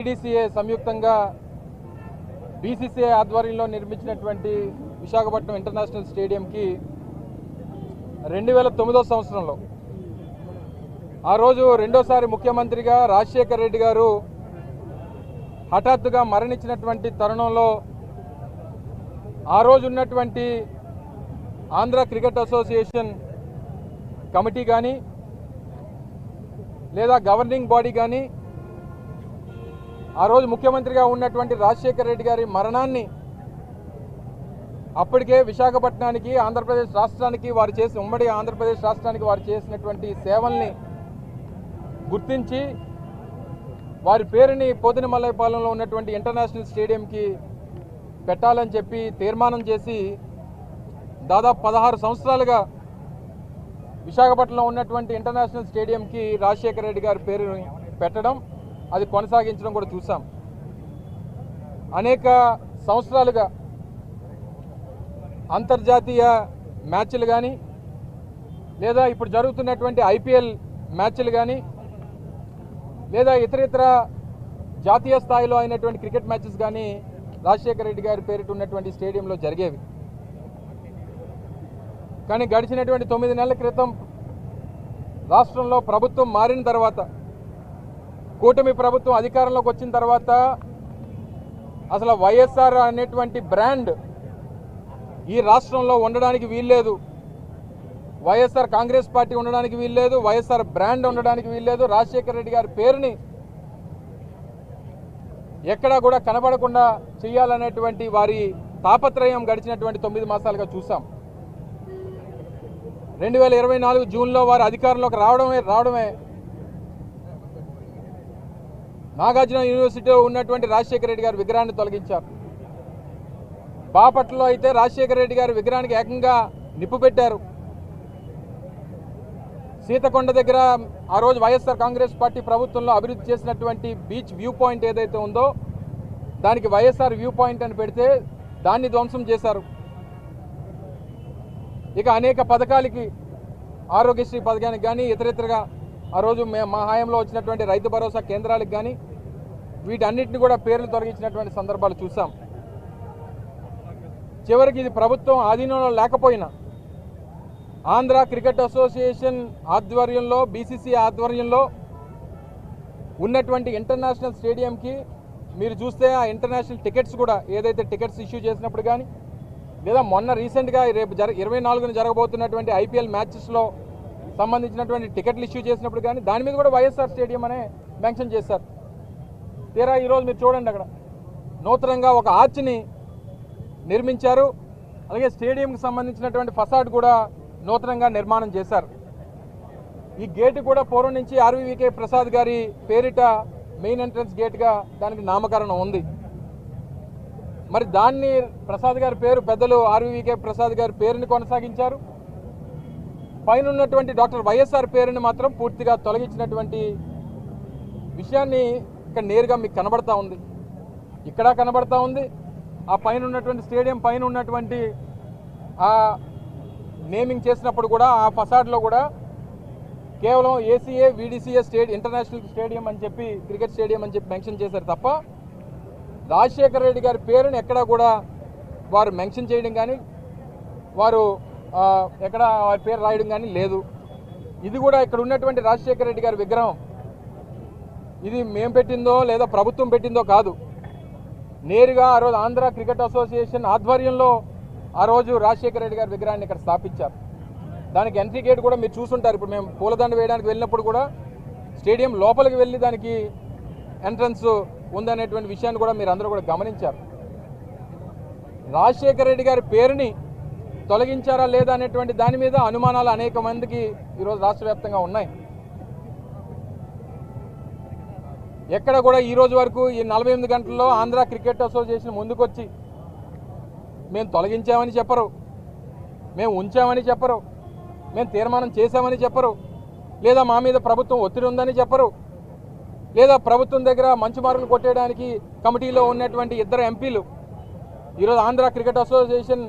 టీడీసీఏ సంయుక్తంగా బీసీసీఐ ఆధ్వర్యంలో నిర్మించినటువంటి విశాఖపట్నం ఇంటర్నేషనల్ స్టేడియంకి రెండు వేల తొమ్మిదో సంవత్సరంలో ఆ రోజు రెండోసారి ముఖ్యమంత్రిగా రాజశేఖర రెడ్డి గారు హఠాత్తుగా మరణించినటువంటి తరుణంలో ఆ రోజు ఉన్నటువంటి ఆంధ్ర క్రికెట్ అసోసియేషన్ కమిటీ కానీ లేదా గవర్నింగ్ బాడీ కానీ ఆ రోజు ముఖ్యమంత్రిగా ఉన్నటువంటి రాజశేఖర రెడ్డి గారి మరణాన్ని అప్పటికే విశాఖపట్నానికి ఆంధ్రప్రదేశ్ రాష్ట్రానికి వారు చేసి ఉమ్మడి ఆంధ్రప్రదేశ్ రాష్ట్రానికి వారు చేసినటువంటి సేవల్ని గుర్తించి వారి పేరుని పోతినమల్లైపాలెంలో ఉన్నటువంటి ఇంటర్నేషనల్ స్టేడియంకి పెట్టాలని చెప్పి తీర్మానం చేసి దాదాపు పదహారు సంవత్సరాలుగా విశాఖపట్నంలో ఉన్నటువంటి ఇంటర్నేషనల్ స్టేడియంకి రాజశేఖర రెడ్డి గారి పేరు పెట్టడం అది కొనసాగించడం కూడా చూసాం అనేక సంవత్సరాలుగా అంతర్జాతీయ మ్యాచ్లు కానీ లేదా ఇప్పుడు జరుగుతున్నటువంటి ఐపీఎల్ మ్యాచ్లు కానీ లేదా ఇతర ఇతర జాతీయ స్థాయిలో అయినటువంటి క్రికెట్ మ్యాచెస్ కానీ రాజశేఖర రెడ్డి గారి పేరిట ఉన్నటువంటి స్టేడియంలో జరిగేవి. కానీ గడిచినటువంటి తొమ్మిది నెలల క్రితం రాష్ట్రంలో ప్రభుత్వం మారిన తర్వాత కూటమి ప్రభుత్వం అధికారంలోకి వచ్చిన తర్వాత అసలు వైఎస్ఆర్ అనేటువంటి బ్రాండ్ ఈ రాష్ట్రంలో ఉండడానికి వీల్లేదు. వైఎస్ఆర్ కాంగ్రెస్ పార్టీ ఉండడానికి వీల్లేదు వైఎస్ఆర్ బ్రాండ్ ఉండడానికి వీల్లేదు. రాజశేఖర రెడ్డి గారి పేరుని ఎక్కడా కూడా కనబడకుండా చేయాలనేటువంటి వారి తాపత్రయం గడిచినటువంటి తొమ్మిది మాసాలుగా చూసాం రెండు వేల ఇరవై నాలుగు జూన్లో వారు అధికారంలోకి రావడమే రావడమే నాగార్జున యూనివర్సిటీలో ఉన్నటువంటి రాజశేఖర రెడ్డి గారి విగ్రహాన్ని తొలగించారు. బాపట్లలో అయితే రాజశేఖర రెడ్డి గారి విగ్రహానికి ఏకంగా నిప్పు పెట్టారు. సీతకొండ దగ్గర ఆ రోజు వైఎస్ఆర్ కాంగ్రెస్ పార్టీ ప్రభుత్వంలో అభివృద్ధి చేసినటువంటి బీచ్ వ్యూ పాయింట్ ఏదైతే ఉందో దానికి వైఎస్ఆర్ వ్యూ పాయింట్ అని పెడితే దాన్ని ధ్వంసం చేశారు. ఇక అనేక పథకాలకి ఆరోగ్యశ్రీ పథకానికి కానీ ఇతరితరగా ఆ రోజు మే మా హాయంలో వచ్చినటువంటి రైతు భరోసా కేంద్రాలకు కానీ వీటన్నిటిని కూడా పేర్లు తొలగించినటువంటి సందర్భాలు చూసాం. చివరికి ఇది ప్రభుత్వం ఆధీనంలో లేకపోయినా ఆంధ్ర క్రికెట్ అసోసియేషన్ ఆధ్వర్యంలో బీసీసీ ఆధ్వర్యంలో ఉన్నటువంటి ఇంటర్నేషనల్ స్టేడియంకి మీరు చూస్తే ఆ ఇంటర్నేషనల్ టికెట్స్ కూడా ఏదైతే టికెట్స్ ఇష్యూ చేసినప్పుడు కానీ లేదా మొన్న రీసెంట్గా రేపు జర ఇరవై నాలుగున జరగబోతున్నటువంటి ఐపీఎల్ మ్యాచెస్లో సంబంధించినటువంటి టికెట్లు ఇష్యూ చేసినప్పుడు కానీ దాని మీద కూడా వైఎస్ఆర్ స్టేడియం అనే మెన్షన్ చేశారు. తీరా ఈరోజు మీరు చూడండి అక్కడ. నూతనంగా ఒక ఆర్చ్ని నిర్మించారు. అలాగే స్టేడియంకి సంబంధించినటువంటి ఫసాడ్ కూడా నూతనంగా నిర్మాణం చేశారు. ఈ గేటు కూడా పూర్వం నుంచి ఆర్వీవీకే ప్రసాద్ గారి పేరిట మెయిన్ ఎంట్రన్స్ గేట్గా దానికి నామకరణం ఉంది. మరి దాన్ని ప్రసాద్ గారి పేరు పెద్దలు ఆర్వీవీకే ప్రసాద్ గారి పేరుని కొనసాగించారు. పైన ఉన్నటువంటి డాక్టర్ వైఎస్ఆర్ పేరుని మాత్రం పూర్తిగా తొలగించినటువంటి విషయాన్ని ఇక్కడ నేరుగా మీకు కనబడతా ఉంది. ఇక్కడ కనబడతా ఉంది. ఆ పైన ఉన్నటువంటి స్టేడియం పైన ఉన్నటువంటి ఆ నేమింగ్ చేసినప్పుడు కూడా ఆ ఫసాడ్లో కూడా కేవలం ACA VDCA stadium international stadium అని చెప్పి క్రికెట్ స్టేడియం అని చెప్పి మెన్షన్ చేశారు తప్ప రాజశేఖర రెడ్డి గారి పేరుని ఎక్కడా కూడా వారు మెన్షన్ చేయడం కానీ వారు ఎక్కడ వారి పేరు రాయడం కానీ లేదు. ఇది కూడా ఇక్కడ ఉన్నటువంటి రాజశేఖర రెడ్డి గారి విగ్రహం. ఇది మేము పెట్టిందో లేదా ప్రభుత్వం పెట్టిందో కాదు. నేరుగా ఆ రోజు ఆంధ్ర క్రికెట్ అసోసియేషన్ ఆధ్వర్యంలో ఆ రోజు రాజశేఖర రెడ్డి గారి విగ్రహాన్ని ఇక్కడ స్థాపించారు. దానికి ఎంట్రీ గేట్ కూడా మీరు చూసుంటారు. ఇప్పుడు మేము పూలదండ వేయడానికి వెళ్ళినప్పుడు కూడా స్టేడియం లోపలికి వెళ్ళి దానికి ఎంట్రన్స్ ఉందనేటువంటి విషయాన్ని కూడా మీరు అందరూ కూడా గమనించారు. రాజశేఖర రెడ్డి గారి పేరుని తొలగించారా లేదా అనేటువంటి దాని మీద అనుమానాలు అనేక మందికి ఈరోజు రాష్ట్ర వ్యాప్తంగా ఉన్నాయి. ఎక్కడ కూడా ఈ రోజు వరకు ఈ నలభై ఎనిమిది గంటల్లో ఆంధ్ర క్రికెట్ అసోసియేషన్ ముందుకొచ్చి మేము తొలగించామని చెప్పరు. మేము ఉంచామని చెప్పరు. మేము తీర్మానం చేశామని చెప్పరు. లేదా మా మీద ప్రభుత్వం ఒత్తిడి ఉందని చెప్పరు. లేదా ప్రభుత్వం దగ్గర మంచి మార్కులు కొట్టేయడానికి కమిటీలో ఉన్నటువంటి ఇద్దరు ఎంపీలు ఈరోజు ఆంధ్ర క్రికెట్ అసోసియేషన్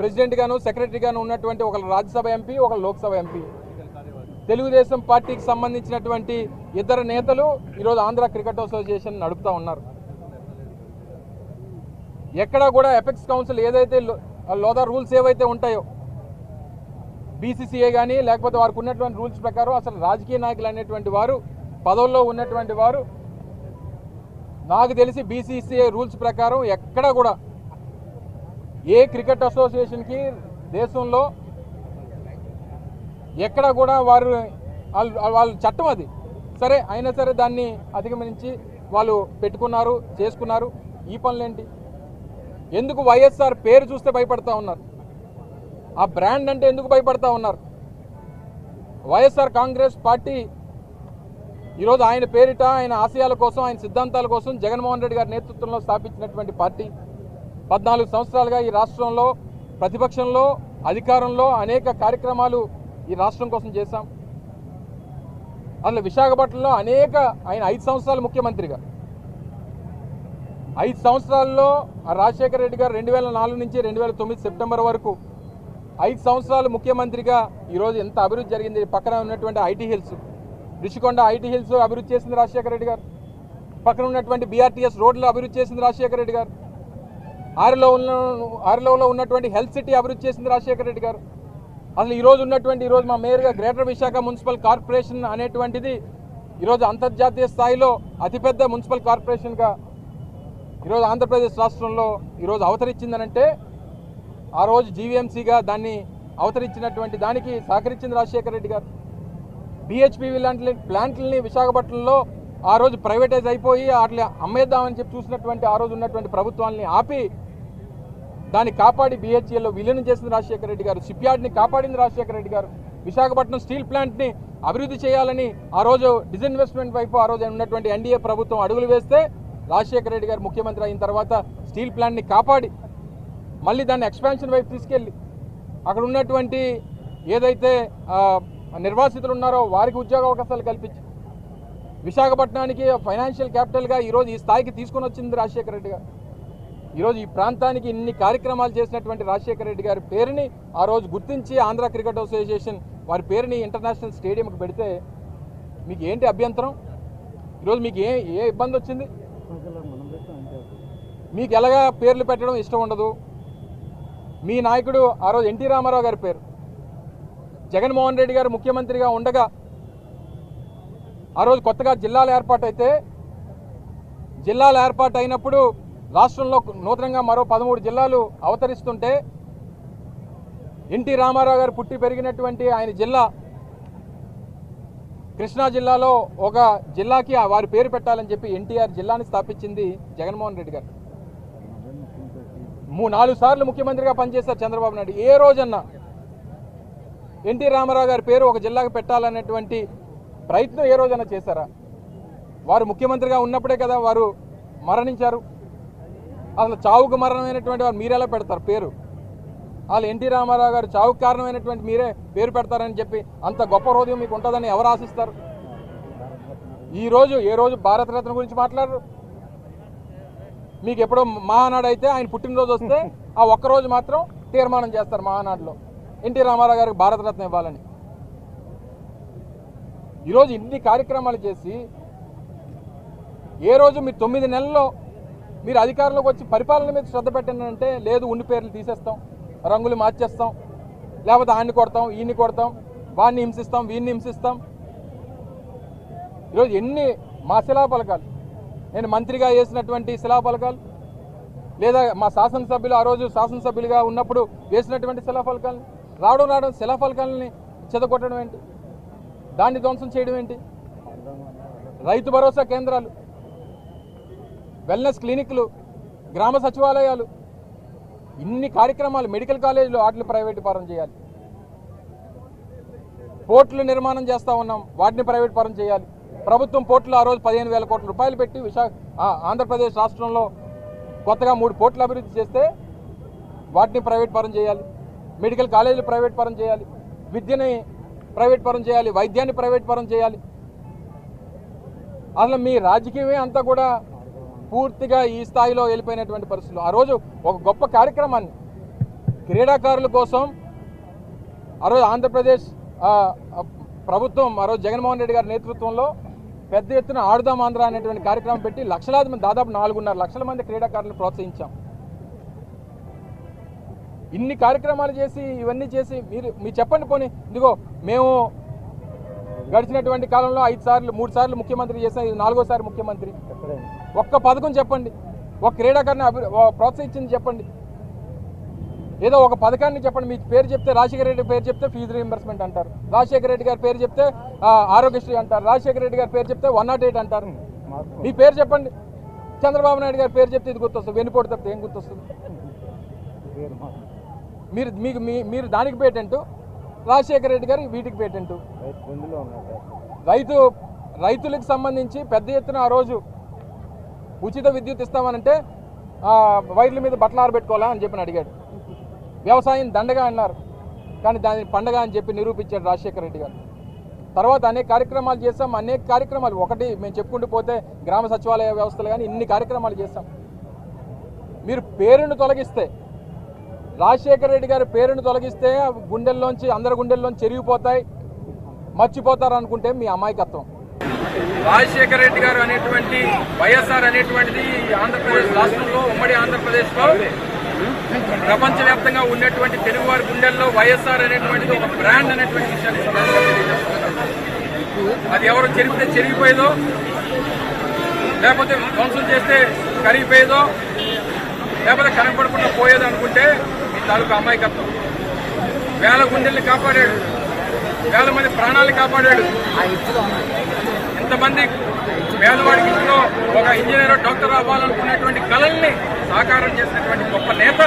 ప్రెసిడెంట్గాను ప్రెసిడెంట్ గాను సెక్రటరీ గాను ఉన్నటువంటి ఒక రాజ్యసభ ఎంపీ ఒక లోక్సభ ఎంపీ. తెలుగుదేశం పార్టీకి సంబంధించినటువంటి ఇద్దరు నేతలు ఈరోజు ఆంధ్ర క్రికెట్ అసోసియేషన్ నడుపుతా ఉన్నారు. ఎక్కడ కూడా ఎపెక్స్ కౌన్సిల్ ఏదైతే లోదా రూల్స్ ఏవైతే ఉంటాయో బీసీసీఏ కానీ లేకపోతే వారికి ఉన్నటువంటి రూల్స్ ప్రకారం అసలు రాజకీయ నాయకులు అనేటువంటి వారు పదవుల్లో ఉన్నటువంటి వారు నాకు తెలిసి బీసీసీఏ రూల్స్ ప్రకారం ఎక్కడ కూడా ఏ క్రికెట్ అసోసియేషన్కి దేశంలో ఎక్కడ కూడా వారు వాళ్ళు వాళ్ళ చట్టం అది. సరే అయినా సరే దాన్ని అధిగమించి వాళ్ళు పెట్టుకున్నారు చేసుకున్నారు. ఈ పనులేంటి? ఎందుకు వైఎస్ఆర్ పేరు చూస్తే భయపడతా ఉన్నారు? ఆ బ్రాండ్ అంటే ఎందుకు భయపడతా ఉన్నారు? వైఎస్ఆర్ కాంగ్రెస్ పార్టీ ఈరోజు ఆయన పేరిట ఆయన ఆశయాల కోసం ఆయన సిద్ధాంతాల కోసం జగన్మోహన్ రెడ్డి గారి నేతృత్వంలో స్థాపించినటువంటి పార్టీ. పద్నాలుగు సంవత్సరాలుగా ఈ రాష్ట్రంలో ప్రతిపక్షంలో అధికారంలో అనేక కార్యక్రమాలు ఈ రాష్ట్రం కోసం చేశాం. అందులో విశాఖపట్నంలో అనేక ఆయన ఐదు సంవత్సరాలు ముఖ్యమంత్రిగా. ఐదు సంవత్సరాల్లో రాజశేఖర రెడ్డి గారు రెండు వేల నాలుగు నుంచి రెండు వేల తొమ్మిది సెప్టెంబర్ వరకు ఐదు సంవత్సరాలు ముఖ్యమంత్రిగా ఈరోజు ఎంత అభివృద్ధి జరిగింది. పక్కన ఉన్నటువంటి IT hills Rishikonda IT hills అభివృద్ధి చేసింది రాజశేఖర రెడ్డి గారు. పక్కన ఉన్నటువంటి బీఆర్టీఎస్ రోడ్లు అభివృద్ధి చేసింది రాజశేఖర రెడ్డి గారు. ఆరులో ఉన్న ఆరులోలో ఉన్నటువంటి హెల్త్ సిటీ అభివృద్ధి చేసింది రాజశేఖర రెడ్డి గారు. అసలు ఈరోజు ఉన్నటువంటి ఈరోజు మా మేయర్గా గ్రేటర్ విశాఖ మున్సిపల్ కార్పొరేషన్ అనేటువంటిది ఈరోజు అంతర్జాతీయ స్థాయిలో అతిపెద్ద మున్సిపల్ కార్పొరేషన్గా ఈరోజు ఆంధ్రప్రదేశ్ రాష్ట్రంలో ఈరోజు అవతరించిందనంటే ఆ రోజు జీవీఎంసీగా దాన్ని అవతరించినటువంటి దానికి సహకరించింది రాజశేఖర రెడ్డి గారు. బిహెచ్పివి లాంటి ప్లాంట్లని విశాఖపట్నంలో ఆ రోజు ప్రైవేటైజ్ అయిపోయి వాటిని అమ్మేద్దామని చెప్పి చూసినటువంటి ఆ రోజు ఉన్నటువంటి ప్రభుత్వాన్ని ఆపి దాన్ని కాపాడి బిహెచ్ఎల్లో విలీనం చేసింది రాజశేఖర రెడ్డి గారు. షిప్యార్డ్ని కాపాడింది రాజశేఖర రెడ్డి గారు. విశాఖపట్నం స్టీల్ ప్లాంట్ని అభివృద్ధి చేయాలని ఆ రోజు డిజిన్వెస్ట్మెంట్ వైపు ఆ రోజు ఉన్నటువంటి ఎన్డీఏ ప్రభుత్వం అడుగులు వేస్తే రాజశేఖర రెడ్డి గారు ముఖ్యమంత్రి అయిన తర్వాత స్టీల్ ప్లాంట్ని కాపాడి మళ్ళీ దాన్ని ఎక్స్పాన్షన్ వైపు తీసుకెళ్ళి అక్కడ ఉన్నటువంటి ఏదైతే నిర్వాసితులు ఉన్నారో వారికి ఉద్యోగ అవకాశాలు కల్పించి విశాఖపట్నానికి ఫైనాన్షియల్ క్యాపిటల్గా ఈరోజు ఈ స్థాయికి తీసుకొని వచ్చింది రాజశేఖర రెడ్డి గారు. ఈరోజు ఈ ప్రాంతానికి ఇన్ని కార్యక్రమాలు చేసినటువంటి రాజశేఖర రెడ్డి గారి పేరుని ఆ రోజు గుర్తించి ఆంధ్ర క్రికెట్ అసోసియేషన్ వారి పేరుని ఇంటర్నేషనల్ స్టేడియంకి పెడితే మీకు ఏంటి అభ్యంతరం? ఈరోజు మీకు ఏ ఏ ఇబ్బంది వచ్చింది? మీకు ఎలాగా పేర్లు పెట్టడం ఇష్టం ఉండదు. మీ నాయకుడు ఆ రోజు ఎన్టీ రామారావు గారి పేరు. జగన్మోహన్ రెడ్డి గారు ముఖ్యమంత్రిగా ఉండగా ఆ రోజు కొత్తగా జిల్లాలు ఏర్పాటైతే జిల్లాలు ఏర్పాటు అయినప్పుడు రాష్ట్రంలో నూతనంగా మరో పదమూడు జిల్లాలు అవతరిస్తుంటే ఎన్టీ రామారావు గారు పుట్టి పెరిగినటువంటి ఆయన జిల్లా కృష్ణా జిల్లాలో ఒక జిల్లాకి వారి పేరు పెట్టాలని చెప్పి ఎన్టీఆర్ జిల్లాని స్థాపించింది జగన్మోహన్ రెడ్డి గారు. మూ నాలుగు సార్లు ముఖ్యమంత్రిగా పనిచేశారు చంద్రబాబు నాయుడు. ఏ రోజన్నా ఎన్టీ రామారావు గారి పేరు ఒక జిల్లాకు పెట్టాలనేటువంటి ప్రయత్నం ఏ రోజైనా చేశారా? వారు ముఖ్యమంత్రిగా ఉన్నప్పుడే కదా వారు మరణించారు. అసలు చావుకు మరణమైనటువంటి వారు మీరెలా పెడతారు పేరు? వాళ్ళు ఎన్టీ రామారావు గారు చావుకు కారణమైనటువంటి మీరే పేరు పెడతారని చెప్పి అంత గొప్ప హృదయం మీకు ఉంటుందని ఎవరు ఆశిస్తారు? ఈ రోజు ఏ రోజు భారతరత్న గురించి మాట్లాడరు? మీకు ఎప్పుడో మహానాడు అయితే ఆయన పుట్టినరోజు వస్తే ఆ ఒక్కరోజు మాత్రం తీర్మానం చేస్తారు మహానాడులో. ఎన్టీ రామారావు గారికి భారతరత్న ఇవ్వాలని. ఈరోజు ఇన్ని కార్యక్రమాలు చేసి ఏ రోజు మీరు తొమ్మిది నెలల్లో మీరు అధికారంలోకి వచ్చి పరిపాలన మీద శ్రద్ధ పెట్టండి అంటే లేదు ఉండి పేర్లు తీసేస్తాం రంగులు మార్చేస్తాం లేకపోతే ఆయన్ని కొడతాం ఈయన్ని కొడతాం వాడిని హింసిస్తాం వీడిని హింసిస్తాం. ఈరోజు ఎన్ని మా శిలాపలకాలు నేను మంత్రిగా వేసినటువంటి శిలాపలకాలు లేదా మా శాసనసభ్యులు ఆ రోజు శాసనసభ్యులుగా ఉన్నప్పుడు వేసినటువంటి శిలాఫలకాలని రావడం రావడం శిలాఫలకాలని చెదగొట్టడం ఏంటి? దాన్ని ధ్వంసం చేయడం ఏంటి? రైతు భరోసా కేంద్రాలు వెల్నెస్ క్లినిక్లు గ్రామ సచివాలయాలు ఇన్ని కార్యక్రమాలు మెడికల్ కాలేజీలు వాటిని ప్రైవేట్ పరం చేయాలి. పోర్టులు నిర్మాణం చేస్తూ ఉన్నాం వాటిని ప్రైవేట్ పరం చేయాలి. ప్రభుత్వం పోర్టులు ఆ రోజు పదిహేను వేల కోట్ల రూపాయలు పెట్టి విశాఖ ఆంధ్రప్రదేశ్ రాష్ట్రంలో కొత్తగా మూడు పోర్టులు అభివృద్ధి చేస్తే వాటిని ప్రైవేట్ పరం చేయాలి. మెడికల్ కాలేజీలు ప్రైవేట్ పరం చేయాలి. విద్యని ప్రైవేట్ పరం చేయాలి వైద్యాన్ని ప్రైవేట్ పరం చేయాలి. అసలు మీ రాజకీయమే అంతా కూడా పూర్తిగా ఈ స్థాయిలో వెళ్ళిపోయినటువంటి పరిస్థితులు. ఆ రోజు ఒక గొప్ప కార్యక్రమాన్ని క్రీడాకారుల కోసం ఆ రోజు ఆంధ్రప్రదేశ్ ప్రభుత్వం ఆ రోజు జగన్మోహన్ రెడ్డి గారి నేతృత్వంలో పెద్ద ఎత్తున ఆడుదాం ఆంధ్ర అనేటువంటి కార్యక్రమం పెట్టి లక్షలాది మంది దాదాపు నాలుగున్నర లక్షల మంది క్రీడాకారులను ప్రోత్సహించాం. ఇన్ని కార్యక్రమాలు చేసి ఇవన్నీ చేసి మీరు మీరు చెప్పండి పోనీ. ఇదిగో మేము గడిచినటువంటి కాలంలో ఐదు సార్లు మూడు సార్లు ముఖ్యమంత్రి చేసాం ఇది నాలుగోసారి ముఖ్యమంత్రి. ఒక్క పథకం చెప్పండి. ఒక క్రీడాకారుని అభి ప్రోత్సహించింది చెప్పండి. ఏదో ఒక పథకాన్ని చెప్పండి. మీ పేరు చెప్తే రాజశేఖర రెడ్డి పేరు చెప్తే ఫీజు రీఎంబర్స్మెంట్ అంటారు. రాజశేఖర రెడ్డి గారి పేరు చెప్తే ఆరోగ్యశ్రీ అంటారు. రాజశేఖర రెడ్డి గారి పేరు చెప్తే వన్ నాట్ ఎయిట్ అంటారు. మీ పేరు చెప్పండి. చంద్రబాబు నాయుడు గారి పేరు చెప్తే ఇది గుర్తొస్తుంది. వెనుపోటు తప్పితే ఏం గుర్తొస్తుంది? మీరు మీకు మీ మీరు దానికి పేటెంట్? రాజశేఖర రెడ్డి గారు వీటికి పేటెంట్? రైతు రైతులకు సంబంధించి పెద్ద ఎత్తున ఆ రోజు ఉచిత విద్యుత్ ఇస్తామనంటే వైర్ల మీద బట్టలు ఆరబెట్టుకోవాలా అని చెప్పి అడిగాడు. వ్యవసాయం దండగా అన్నారు. కానీ దాని పండగ అని చెప్పి నిరూపించాడు రాజశేఖర రెడ్డి గారు. తర్వాత అనేక కార్యక్రమాలు చేస్తాం. అనేక కార్యక్రమాలు ఒకటి మేము చెప్పుకుంటూ పోతే గ్రామ సచివాలయ వ్యవస్థలు కానీ ఇన్ని కార్యక్రమాలు చేస్తాం. మీరు పేరును తొలగిస్తే రాజశేఖర రెడ్డి గారి పేరును తొలగిస్తే గుండెల్లోంచి అందరి గుండెల్లోంచి చెరిగిపోతాయి మర్చిపోతారు అనుకుంటే మీ అమాయకత్వం. రాజశేఖర రెడ్డి గారు అనేటువంటి వైఎస్ఆర్ అనేటువంటిది ఆంధ్రప్రదేశ్ రాష్ట్రంలో ఉమ్మడి ఆంధ్రప్రదేశ్లో ప్రపంచవ్యాప్తంగా ఉన్నటువంటి తెలుగువారి గుండెల్లో వైఎస్ఆర్ అనేటువంటిది ఒక బ్రాండ్ అనేటువంటి విషయాన్ని అది ఎవరు చెరిగితే చెరిగిపోయేదో లేకపోతే ధ్వంసం చేస్తే కరిగిపోయేదో లేకపోతే కనపడకుండా పోయేదో అనుకుంటే మీ తాలూకు అమాయకత్వం. వేల గుండెల్ని కాపాడాడు. వేల మంది ప్రాణాలు కాపాడాడు. ఇంతమంది పేదవాడికి ఇంట్లో ఒక ఇంజనీర్ డాక్టర్ అవ్వాలనుకునేటువంటి కళల్ని సాకారం చేసినటువంటి గొప్ప నేత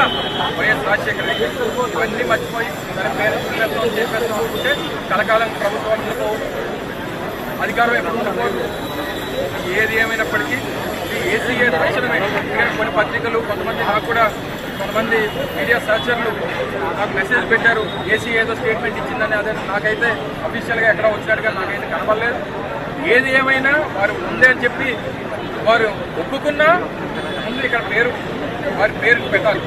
వైఎస్ రాజశేఖర రెడ్డి. ఇవన్నీ మర్చిపోయి తన పేరు చేస్తాం చేసేస్తాం అనుకుంటే కలకాలం ప్రభుత్వం అధికారం ఎప్పుడు ఉండకపోవచ్చు ఏది ఏమైనప్పటికీ ఈ ఏసీఏ తక్షణమే. కొన్ని పత్రికలు కొంతమంది నాకు కూడా కొంతమంది మీడియా సహచరులు నాకు మెసేజ్ పెట్టారు ఏసీ ఏదో స్టేట్మెంట్ ఇచ్చిందని అదే నాకైతే అఫీషియల్గా ఎక్కడ వచ్చినట్టుగా నాకైతే కనబడలేదు ఏది ఏమైనా వారు ఉందే అని చెప్పి వారు ఒప్పుకున్నా ముందు ఇక్కడ పేరు వారి పేరు పెట్టాలి.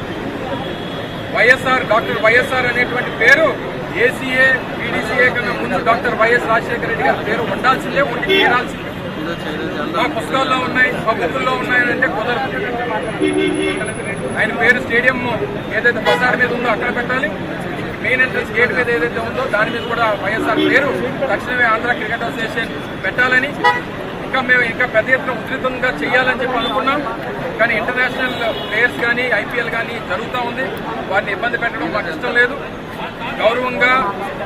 వైఎస్ఆర్ డాక్టర్ వైఎస్ఆర్ అనేటువంటి పేరు ఏసీఏ పీడీసీఏ కన్నా ముందు డాక్టర్ వైఎస్ రాజశేఖర రెడ్డి గారి పేరు ఉండాల్సిందే ఉండి తీరాల్సిందే. మా పుస్తకాల్లో ఉన్నాయి మా బుక్కుల్లో ఉన్నాయి అంటే కుదరదు. ఆయన పేరు స్టేడియం ఏదైతే బజార్ మీద ఉందో అక్కడ పెట్టాలి. మెయిన్ ఎంట్రన్స్ గేట్ మీద ఏదైతే ఉందో దాని మీద కూడా వైఎస్ఆర్ పేరు తక్షణమే ఆంధ్ర క్రికెట్ అసోసియేషన్ పెట్టాలని. ఇంకా మేము ఇంకా పెద్ద ఎత్తున ఉధృతంగా చేయాలని చెప్పి అనుకున్నాం. కానీ ఇంటర్నేషనల్ ప్లేయర్స్ కానీ ఐపీఎల్ కానీ జరుగుతూ ఉంది. వారిని ఇబ్బంది పెట్టడం మాకు ఇష్టం లేదు. గౌరవంగా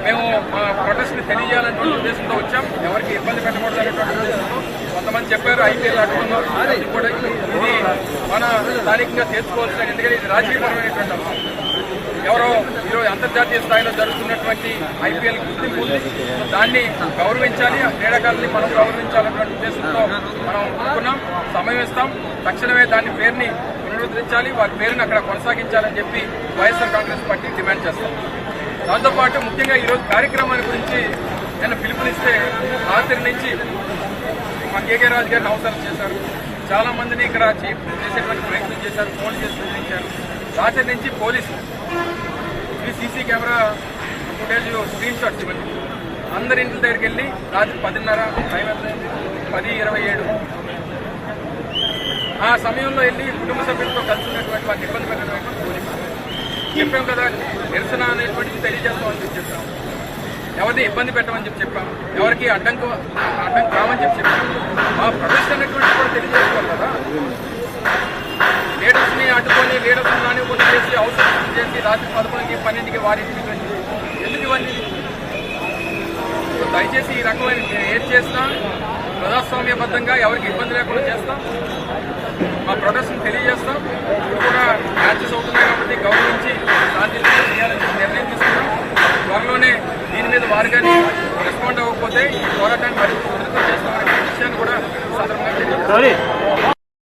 మేము మా ప్రొటెస్ట్ని తెలియజేయాలనే ఉద్దేశంతో వచ్చాం. ఎవరికి ఇబ్బంది పెట్టకూడదు అనేటువంటి ఉద్దేశంతో కొంతమంది చెప్పారు ఐపీఎల్ అడుగుతున్నారు అది కూడా ఇది మన స్థానికంగా తీర్చుకోవాల్సిన ఎందుకంటే ఇది రాజకీయపరమైనటువంటి అంశం. ఎవరో ఈరోజు అంతర్జాతీయ స్థాయిలో జరుగుతున్నటువంటి ఐపీఎల్ గుర్తింపు దాన్ని గౌరవించాలి ఆ క్రీడాకారుల్ని మనం గౌరవించాలన్నటువంటి ఉద్దేశంతో మనం అనుకున్నాం సమయం ఇస్తాం. తక్షణమే దాని పేరుని పునరుద్ధరించాలి వారి పేరుని అక్కడ కొనసాగించాలని చెప్పి వైఎస్ఆర్ కాంగ్రెస్ పార్టీ డిమాండ్ చేస్తాం దాంతోపాటు ముఖ్యంగా ఈరోజు కార్యక్రమాల గురించి నేను పిలుపునిస్తే రాత్రి నుంచి మా కేకే రాజు గారిని అవసరం చేశారు. చాలా మందిని ఇక్కడ చేసేటువంటి ప్రయత్నం చేశారు ఫోన్ చేసి బెదిరించారు రాత్రి నుంచి పోలీసు ఈ CC camera footage screen shots ఇవ్వండి. అందరి ఇంటి దగ్గరికి వెళ్ళి రాత్రి పదిన్నర టైం పది ఇరవై ఏడు. ఆ సమయంలో వెళ్ళి కుటుంబ సభ్యులతో కలిసి ఉన్నటువంటి వారిని ఇబ్బంది పెట్టినటువంటి చెప్పాం కదా నిరసన అనేటువంటిది తెలియజేస్తామని చెప్పి చెప్పాం. ఎవరిని ఇబ్బంది పెట్టమని చెప్పి చెప్పాం. ఎవరికి అడ్డంకు అడ్డంకు కావని చెప్పి చెప్పాం. మా ప్రొటెస్ట్ అనేటువంటిది కూడా తెలియజేస్తాం కదా. లీడర్స్ని అడ్డుకొని లీడర్స్ని రానివ్వకుండా చేసి అవసరం చేసి రాత్రి పదకొండుకి పన్నెండుకి వారింటికి ఎందుకు ఇవన్నీ? దయచేసి ఈ రకమైన ఏం చేసినా ప్రజాస్వామ్యబద్ధంగా ఎవరికి ఇబ్బంది లేకుండా చేస్తాం. మా ప్రొటెస్ట్ని తెలియజేస్తాం. ఇప్పుడు కూడా మ్యాచెస్ అవుతున్నాయి కాబట్టి గౌరవించి శాంతి చేయాలని నిర్ణయం తీసుకున్నాం. త్వరలోనే దీని మీద వారు కానీ రెస్పాండ్ అవ్వకపోతే ఈ పోరాటాన్ని మరింత ఉధృతం చేస్తామనే విషయాన్ని కూడా సందర్భంగా